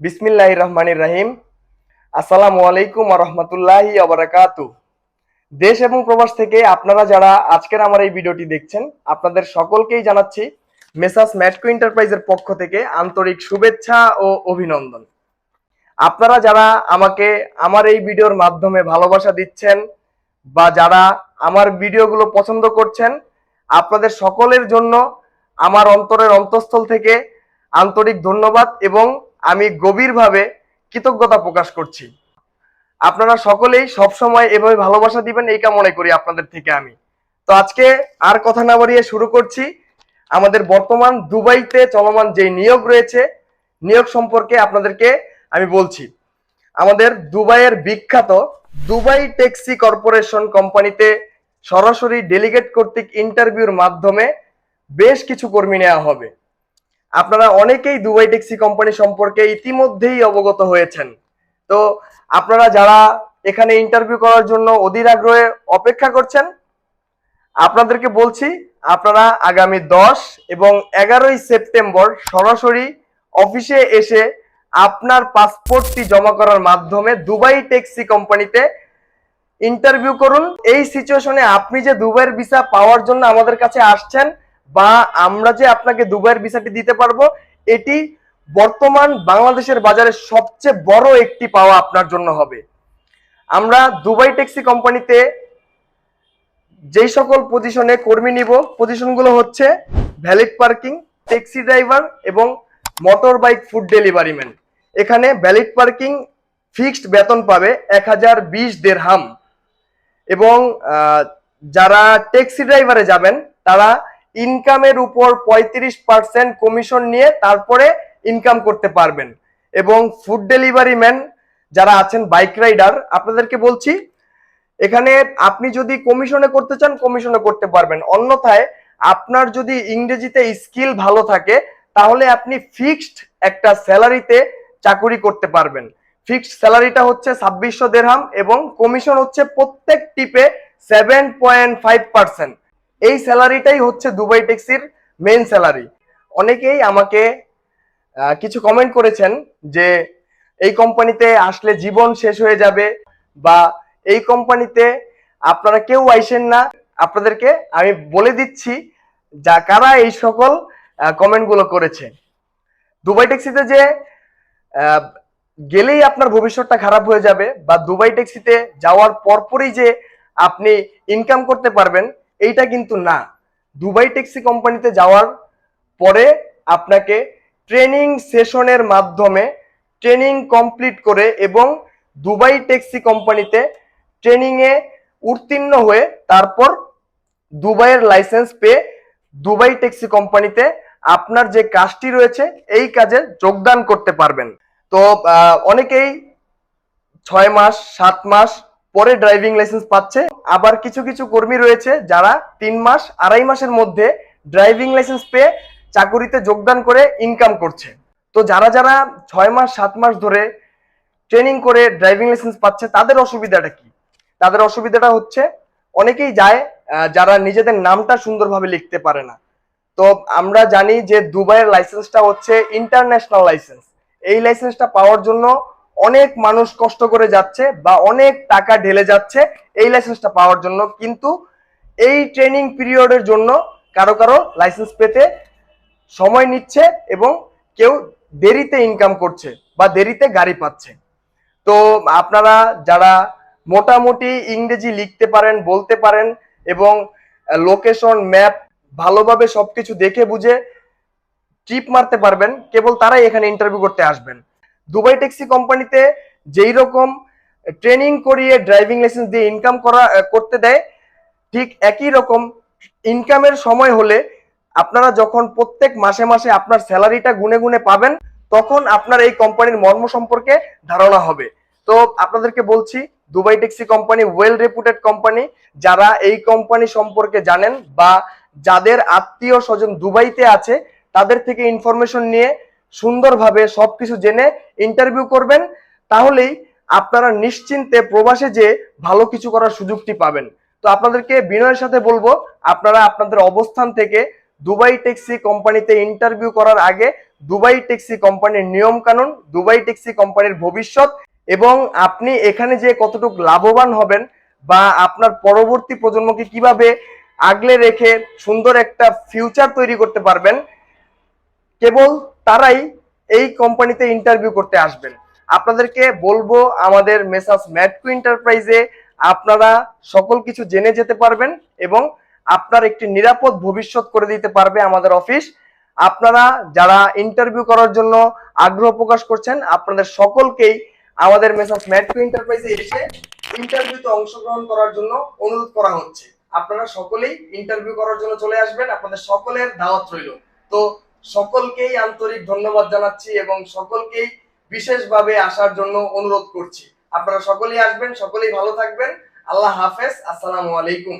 বিসমিল্লাহ রহমানির রাহিম আসসালামু আলাইকুম রহমতুল্লাহি আবরাকাতু দেশ এবং প্রবাস থেকে আপনারা যারা আজকের আমার এই ভিডিওটি দেখছেন, আপনাদের সকলকেই জানাচ্ছি মেসাস ম্যাটকো এন্টারপ্রাইজের পক্ষ থেকে আন্তরিক শুভেচ্ছা ও অভিনন্দন। আপনারা যারা আমাকে আমার এই ভিডিওর মাধ্যমে ভালোবাসা দিচ্ছেন বা যারা আমার ভিডিওগুলো পছন্দ করছেন, আপনাদের সকলের জন্য আমার অন্তরের অন্তঃস্থল থেকে আন্তরিক ধন্যবাদ এবং আমি গভীরভাবে কৃতজ্ঞতা প্রকাশ করছি। আপনারা সকলেই সবসময় এভাবে ভালোবাসা দিবেন এই কামনে করি আপনাদের থেকে আমি। তো আজকে আর কথা না বাড়িয়ে শুরু করছি। আমাদের বর্তমান দুবাইতে চলমান যে নিয়োগ রয়েছে, নিয়োগ সম্পর্কে আপনাদেরকে আমি বলছি। আমাদের দুবাইয়ের বিখ্যাত দুবাই ট্যাক্সি কর্পোরেশন কোম্পানিতে সরাসরি ডেলিগেট কর্তৃক ইন্টারভিউর মাধ্যমে বেশ কিছু কর্মী নেওয়া হবে। আপনারা অনেকেই দুবাই ট্যাক্সি কোম্পানি সম্পর্কে ইতিমধ্যেই অবগত হয়েছেন। তো আপনারা যারা এখানে ইন্টারভিউ করার জন্য অধীর আগ্রহে অপেক্ষা করছেন, আপনাদেরকে বলছি, আপনারা আগামী দশ এবং এগারোই সেপ্টেম্বর সরাসরি অফিসে এসে আপনার পাসপোর্টটি জমা করার মাধ্যমে দুবাই ট্যাক্সি কোম্পানিতে ইন্টারভিউ করুন। এই সিচুয়েশনে আপনি যে দুবাইয়ের ভিসা পাওয়ার জন্য আমাদের কাছে আসছেন বা আমরা যে আপনাকে দুবাইয়ের ভিসাটি দিতে পারব, এটি বর্তমান বাংলাদেশের বাজারে সবচেয়ে বড় একটি পাওয়া আপনার জন্য হবে। আমরা দুবাই ট্যাক্সি কোম্পানিতে যেই সকল পজিশনে কর্মী নিব পজিশনগুলো হচ্ছে ভ্যালিড পার্কিং ট্যাক্সি ড্রাইভার এবং motor bike food delivery man এখানে ভ্যালিড পার্কিং ফিক্সড বেতন পাবে এক হাজার বিশ দেড়হাম এবং যারা ট্যাক্সি ড্রাইভারে যাবেন, তারা ইনকামের উপর পঁয়ত্রিশ পার্সেন্ট কমিশন নিয়ে তারপরে ইনকাম করতে পারবেন। এবং ফুড ডেলিভারি ম্যান যারা আছেন বাইক রাইডার আপনাদেরকে বলছি, এখানে আপনি যদি কমিশনে করতে চান কমিশনে করতে পারবেন। অন্যথায় আপনার যদি ইংরেজিতে স্কিল ভালো থাকে, তাহলে আপনি ফিক্সড একটা স্যালারিতে চাকুরি করতে পারবেন। ফিক্সড স্যালারিটা হচ্ছে ছাব্বিশশো দেড়হাম এবং কমিশন হচ্ছে প্রত্যেক টিপে সেভেন পয়েন্ট ফাইভ পার্সেন্ট এই স্যালারিটাই হচ্ছে দুবাই ট্যাক্সির মেইন স্যালারি। অনেকেই আমাকে কিছু কমেন্ট করেছেন যে এই কোম্পানিতে আসলে জীবন শেষ হয়ে যাবে বা এই কোম্পানিতে আপনারা কেউ আইসেন না। আপনাদেরকে আমি বলে দিচ্ছি যা কারা এই সকল কমেন্টগুলো করেছে। দুবাই ট্যাক্সিতে যে গেলেই আপনার ভবিষ্যৎটা খারাপ হয়ে যাবে বা দুবাই ট্যাক্সিতে যাওয়ার পরপরই যে আপনি ইনকাম করতে পারবেন এইটা কিন্তু না। দুবাই ট্যাক্সি কোম্পানিতে যাওয়ার পরে আপনাকে ট্রেনিং সেশনের মাধ্যমে ট্রেনিং কমপ্লিট করে এবং দুবাই ট্যাক্সি কোম্পানিতে ট্রেনিংয়ে উত্তীর্ণ হয়ে তারপর দুবাইয়ের লাইসেন্স পেয়ে দুবাই ট্যাক্সি কোম্পানিতে আপনার যে কাজটি রয়েছে, এই কাজে যোগদান করতে পারবেন। তো অনেকেই ছয় মাস, সাত মাস পরে ড্রাইভিং লাইসেন্স পাচ্ছে। আবার কিছু কিছু কর্মী রয়েছে যারা তিন মাস, আড়াই মাসের মধ্যে ড্রাইভিং লাইসেন্স পেয়ে চাকুরিতে যোগদান করে ইনকাম করছে। তো যারা যারা ছয় মাস, সাত মাস ধরে ট্রেনিং করে ড্রাইভিং লাইসেন্স পাচ্ছে, তাদের অসুবিধাটা কি? তাদের অসুবিধাটা হচ্ছে অনেকেই যায় যারা নিজেদের নামটা সুন্দরভাবে লিখতে পারে না। তো আমরা জানি যে দুবাইয়ের লাইসেন্সটা হচ্ছে ইন্টারন্যাশনাল লাইসেন্স এই লাইসেন্সটা পাওয়ার জন্য অনেক মানুষ কষ্ট করে যাচ্ছে বা অনেক টাকা ঢেলে যাচ্ছে এই লাইসেন্সটা পাওয়ার জন্য। কিন্তু এই ট্রেনিং পিরিয়ডের জন্য কারও কারও লাইসেন্স পেতে সময় নিচ্ছে এবং কেউ দেরিতে ইনকাম করছে বা দেরিতে গাড়ি পাচ্ছে। তো আপনারা যারা মোটামুটি ইংরেজি লিখতে পারেন, বলতে পারেন এবং লোকেশন ম্যাপ ভালোভাবে সবকিছু দেখে বুঝে ট্রিপ মারতে পারবেন, কেবল তারাই এখানে ইন্টারভিউ করতে আসবেন। দুবাই ট্যাক্সি কোম্পানিতে যেই রকম ট্রেনিং করিয়ে ড্রাইভিং লাইসেন্স দিয়ে ইনকাম করা করতে দেয়, ঠিক একই রকম ইনকামের সময় হলে আপনারা যখন প্রত্যেক মাসে মাসে আপনার স্যালারিটা গুনে গুনে পাবেন, তখন আপনার এই কোম্পানির মর্ম সম্পর্কে ধারণা হবে। তো আপনাদেরকে বলছি, Dubai taxi company well reputed company, যারা এই কোম্পানি সম্পর্কে জানেন বা যাদের আত্মীয় স্বজন দুবাইতে আছে, তাদের থেকে ইনফরমেশন নিয়ে সুন্দরভাবে সবকিছু জেনে ইন্টারভিউ করবেন, তাহলেই আপনারা নিশ্চিন্তে প্রবাসে যে ভালো কিছু করার সুযোগটি পাবেন। তো আপনাদেরকে বিনয়ের সাথে বলব, আপনারা আপনাদের অবস্থান থেকে দুবাই ট্যাক্সি কোম্পানিতে ইন্টারভিউ করার আগে দুবাই ট্যাক্সি কোম্পানির নিয়ম কানুন দুবাই ট্যাক্সি কোম্পানির ভবিষ্যৎ এবং আপনি এখানে যে কতটুকু লাভবান হবেন বা আপনার পরবর্তী প্রজন্মকে কীভাবে আগলে রেখে সুন্দর একটা ফিউচার তৈরি করতে পারবেন, কেবল তারাই এই কোম্পানিতে ইন্টারভিউ করতে আসবেন। আপনাদেরকে বলব, আমাদের মেসাস ম্যাটকু এন্টারপ্রাইজে আপনারা সকল কিছু জেনে যেতে পারবেন এবং আপনার একটি নিরাপদ ভবিষ্যৎ করে দিতে পারবে আমাদের অফিস। আপনারা যারা ইন্টারভিউ করার জন্য আগ্রহ প্রকাশ করছেন, আপনাদের সকলকেই আমাদের মেসাস ম্যাটকু এন্টারপ্রাইজে এসে ইন্টারভিউতে অংশগ্রহণ করার জন্য অনুরোধ করা হচ্ছে। আপনারা সকলেই ইন্টারভিউ করার জন্য চলে আসবেন, আপনাদের সকলের দাওয়াত রইল। তো সকলকেই আন্তরিক ধন্যবাদ জানাচ্ছি এবং সকলকেই বিশেষভাবে আসার জন্য অনুরোধ করছি। আপনারা সকলেই আসবেন, সকলেই ভালো থাকবেন। আল্লাহ হাফেজ, আসসালামু আলাইকুম।